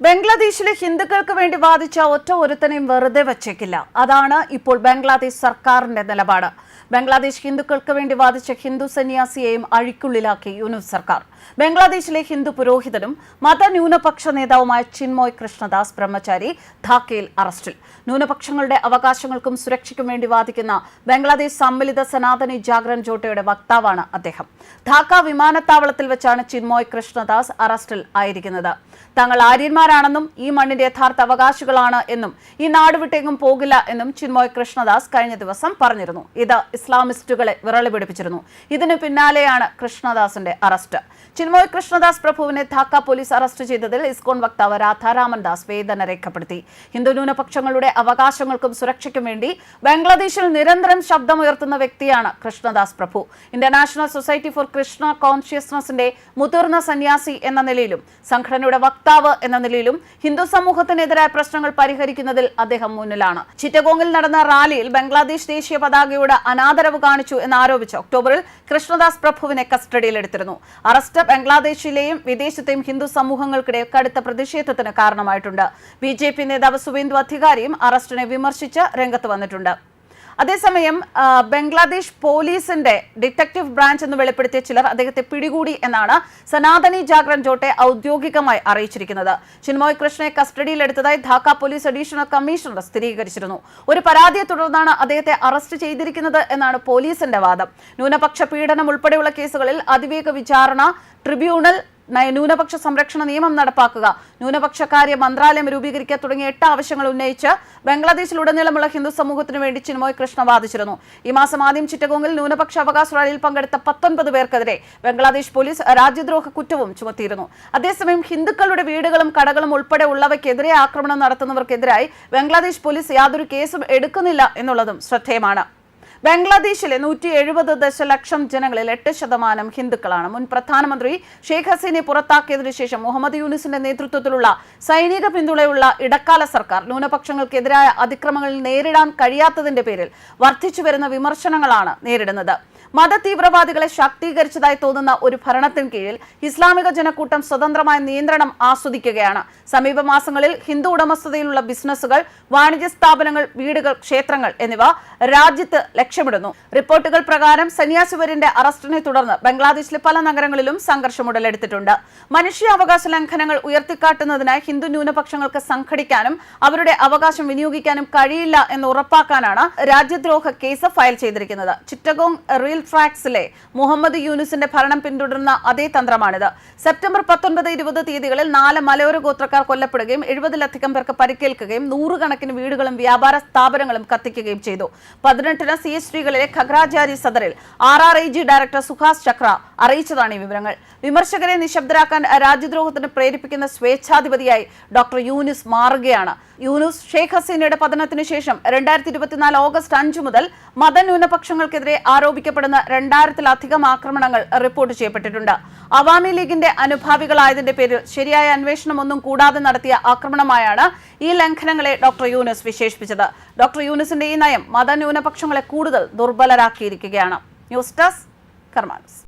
ബംഗ്ലാദേശിലെ ഹിന്ദുക്കൾക്ക് വേണ്ടി വാദിച്ച ഒറ്റ ഒരുത്തനെയും വെറുതെ വച്ചേക്കില്ല. അതാണ് ഇപ്പോൾ ബംഗ്ലാദേശ് സർക്കാരിന്റെ നിലപാട്. ബംഗ്ലാദേശ് ഹിന്ദുക്കൾക്ക് വേണ്ടി വാദിച്ച ഹിന്ദു സന്യാസിയെയും അഴിക്കുള്ളിലാക്കി യൂനുസ് സർക്കാർ. ബംഗ്ലാദേശിലെ ഹിന്ദു പുരോഹിതനും മതന്യൂനപക്ഷ നേതാവുമായ ചിന്മോയ് കൃഷ്ണദാസ് ബ്രഹ്മചാരി ധാക്കയിൽ അറസ്റ്റിൽ. ന്യൂനപക്ഷങ്ങളുടെ അവകാശങ്ങൾക്കും സുരക്ഷയ്ക്കും വേണ്ടി വാദിക്കുന്ന ബംഗ്ലാദേശ് സമ്മിലിത സനാതനി ജാഗ്രൻ ജോട്ടയുടെ വക്താവാണ് അദ്ദേഹം. ധാക്ക വിമാനത്താവളത്തിൽ വെച്ചാണ് ചിന്മോയ് കൃഷ്ണദാസ് അറസ്റ്റിൽ ആയിരിക്കുന്നത്. തങ്ങൾ ആര്യന്മാരാണെന്നും ഈ മണ്ണിന്റെ യഥാർത്ഥ അവകാശികളാണ് എന്നും ഈ നാട് വിട്ടെങ്ങും പോകില്ല എന്നും ചിന്മോയ് കൃഷ്ണദാസ് കഴിഞ്ഞ ദിവസം പറഞ്ഞിരുന്നു. ഇത് ഇസ്ലാമിസ്റ്റുകളെ വിറളി പിടിപ്പിച്ചിരുന്നു ഇതിന് പിന്നാലെയാണ് കൃഷ്ണദാസിന്റെ അറസ്റ്റ്. ചിന്മോയ് കൃഷ്ണദാസ് പ്രഭുവിനെ ധാക്ക പോലീസ് അറസ്റ്റ് ചെയ്തതിൽ ഇസ്കോൺ വക്താവ് രാധാരാമൻ ദാസ് വേദന രേഖപ്പെടുത്തി. ഹിന്ദു ന്യൂനപക്ഷങ്ങളുടെ അവകാശങ്ങൾക്കും സുരക്ഷയ്ക്കും വേണ്ടി ബംഗ്ലാദേശിൽ നിരന്തരം ശബ്ദമുയർത്തുന്ന വ്യക്തിയാണ് Krishnadas Prabhu. International society for Krishna കോൺഷ്യസ്നസിന്റെ മുതിർന്ന സന്യാസി എന്ന നിലയിലും സംഘടനയുടെ വക്താവ് എന്ന നിലയിലും ഹിന്ദു സമൂഹത്തിനെതിരായ പ്രശ്നങ്ങൾ പരിഹരിക്കുന്നതിൽ അദ്ദേഹം മുന്നിലാണ്. ചിറ്റഗോങ്ങിൽ നടന്ന റാലിയിൽ ബംഗ്ലാദേശ് ദേശീയ പതാകയോട് അനാദരവ് കാണിച്ചു എന്നാരോപിച്ച് ഒക്ടോബറിൽ കൃഷ്ണദാസ് പ്രഭുവിനെ കസ്റ്റഡിയിലെടുത്തിരുന്നു. അറസ്റ്റ് ബംഗ്ലാദേശിലെയും വിദേശത്തെയും ഹിന്ദു സമൂഹങ്ങൾക്കിടെ കടുത്ത പ്രതിഷേധത്തിന് കാരണമായിട്ടുണ്ട്. ബി നേതാവ് സുവേന്ദു അധികാരിയും അറസ്റ്റിനെ വിമർശിച്ച് രംഗത്ത് വന്നിട്ടുണ്ട്. അതേസമയം ബംഗ്ലാദേശ് പോലീസിന്റെ ഡിറ്റക്റ്റീവ് ബ്രാഞ്ച് എന്ന് വെളിപ്പെടുത്തിയ ചിലർ അദ്ദേഹത്തെ പിടികൂടി എന്നാണ് സനാതനി ജാഗ്രൻ ജോട്ടെ ഔദ്യോഗികമായി അറിയിച്ചിരിക്കുന്നത്. ചിന്മോയ് കൃഷ്ണയെ കസ്റ്റഡിയിലെടുത്തതായി ധാക്ക പോലീസ് അഡീഷണൽ കമ്മീഷണർ സ്ഥിരീകരിച്ചിരുന്നു. ഒരു പരാതിയെ തുടർന്നാണ് അദ്ദേഹത്തെ അറസ്റ്റ് ചെയ്തിരിക്കുന്നത് എന്നാണ് പോലീസിന്റെ വാദം. ന്യൂനപക്ഷ പീഡനം ഉൾപ്പെടെയുള്ള കേസുകളിൽ അതിവേഗ വിചാരണ ട്രിബ്യൂണൽ ന്യൂനപക്ഷ സംരക്ഷണ നിയമം നടപ്പാക്കുക. ന്യൂനപക്ഷകാര്യ മന്ത്രാലയം രൂപീകരിക്കുക തുടങ്ങിയ എട്ട് ആവശ്യങ്ങൾ ഉന്നയിച്ച് ബംഗ്ലാദേശിലുടനീളമുള്ള ഹിന്ദു സമൂഹത്തിനു വേണ്ടി ചിന്മോയ് കൃഷ്ണ വാദിച്ചിരുന്നു. ഈ മാസം ആദ്യം ചിറ്റഗോങ്ങിൽ ന്യൂനപക്ഷ അവകാശ റാലിയിൽ പങ്കെടുത്ത പത്തൊൻപത് പേർക്കെതിരെ ബംഗ്ലാദേശ് പോലീസ് രാജ്യദ്രോഹ കുറ്റവും ചുമത്തിയിരുന്നു. അതേസമയം ഹിന്ദുക്കളുടെ വീടുകളും കടകളും ഉൾപ്പെടെ ഉള്ളവയ്ക്കെതിരെ ആക്രമണം നടത്തുന്നവർക്കെതിരായി ബംഗ്ലാദേശ് പോലീസ് യാതൊരു കേസും എടുക്കുന്നില്ല എന്നുള്ളതും ശ്രദ്ധേയമാണ്. ബംഗ്ലാദേശിലെ നൂറ്റി എഴുപത് ദശലക്ഷം ജനങ്ങളിൽ എട്ട് ശതമാനം ഹിന്ദുക്കളാണ്. മുൻ പ്രധാനമന്ത്രി ഷെയ്ഖ് ഹസീനെ പുറത്താക്കിയതിനു ശേഷം മുഹമ്മദ് യൂനിസിന്റെ നേതൃത്വത്തിലുള്ള സൈനിക പിന്തുണയുള്ള ഇടക്കാല സർക്കാർ ന്യൂനപക്ഷങ്ങൾക്കെതിരായ അതിക്രമങ്ങൾ നേരിടാൻ കഴിയാത്തതിന്റെ പേരിൽ വർദ്ധിച്ചു വരുന്ന വിമർശനങ്ങളാണ് നേരിടുന്നത്. മത തീവ്രവാദികളെ ശാക്തീകരിച്ചതായി തോന്നുന്ന ഒരു ഭരണത്തിന് കീഴിൽ ഇസ്ലാമിക ജനക്കൂട്ടം സ്വതന്ത്രമായ നിയന്ത്രണം ആസ്വദിക്കുകയാണ്. സമീപ മാസങ്ങളിൽ ഹിന്ദു ഉടമസ്ഥതയിലുള്ള ബിസിനസ്സുകൾ വാണിജ്യ സ്ഥാപനങ്ങൾ വീടുകൾ ക്ഷേത്രങ്ങൾ എന്നിവ രാജ്യത്ത് ലക്ഷ്യമിടുന്നു. റിപ്പോർട്ടുകൾ പ്രകാരം സന്യാസിവരിന്റെ അറസ്റ്റിനെ തുടർന്ന് ബംഗ്ലാദേശിലെ പല നഗരങ്ങളിലും സംഘർഷം ഉടലെടുത്തിട്ടുണ്ട് മനുഷ്യാവകാശ ലംഘനങ്ങൾ ഉയർത്തിക്കാട്ടുന്നതിനായി ഹിന്ദു ന്യൂനപക്ഷങ്ങൾക്ക് സംഘടിക്കാനും അവരുടെ അവകാശം വിനിയോഗിക്കാനും കഴിയില്ല എന്ന് ഉറപ്പാക്കാനാണ് രാജ്യദ്രോഹ കേസ് ഫയൽ ചെയ്തിരിക്കുന്നത്. ചിറ്റഗോങ് റീൽ ട്രാക്സിലെ മുഹമ്മദ് യൂനുസിന്റെ ഭരണം പിന്തുടരുന്ന അതേ തന്ത്രമാണിത്. സെപ്റ്റംബർ പത്തൊൻപത് ഇരുപത് തീയതികളിൽ നാല് മലയോര ഗോത്രക്കാർ കൊല്ലപ്പെടുകയും എഴുപതിലധികം പേർക്ക് പരിക്കേൽക്കുകയും നൂറുകണക്കിന് വീടുകളും വ്യാപാര സ്ഥാപനങ്ങളും കത്തിക്കുകയും ചെയ്തു. പതിനെട്ടിന് സി എസ് ഡികളിലെ Khagrachari സദറിൽ R R I G director Suhas Chakra അറിയിച്ചതാണ് ഈ വിവരങ്ങൾ. വിമർശകരെ നിശബ്ദരാക്കാൻ രാജ്യദ്രോഹത്തിന് പ്രേരിപ്പിക്കുന്ന സ്വേച്ഛാധിപതിയായി ഡോക്ടർ യൂനിസ് മാറുകയാണ്. യൂനുസ് ഷെയ്ഖ് ഹസീനയുടെ പതനത്തിന് ശേഷം രണ്ടായിരത്തി ഇരുപത്തിനാല് ഓഗസ്റ്റ് അഞ്ച് മുതൽ മതന്യൂനപക്ഷങ്ങൾക്കെതിരെ ആരോപിക്കപ്പെടുന്ന രണ്ടായിരത്തിലധികം ആക്രമണങ്ങൾ റിപ്പോർട്ട് ചെയ്യപ്പെട്ടിട്ടുണ്ട്. അവാമി ലീഗിന്റെ അനുഭാവികളായതിന്റെ പേരിൽ ശരിയായ അന്വേഷണമൊന്നും കൂടാതെ നടത്തിയ ആക്രമണമായാണ് ഈ ലംഘനങ്ങളെ ഡോക്ടർ യൂനുസ് വിശേഷിപ്പിച്ചത്. ഡോക്ടർ യൂനുസിന്റെ ഈ നയം മതന്യൂനപക്ഷങ്ങളെ കൂടുതൽ ദുർബലരാക്കിയിരിക്കുകയാണ്. News desk കർമാനസ്.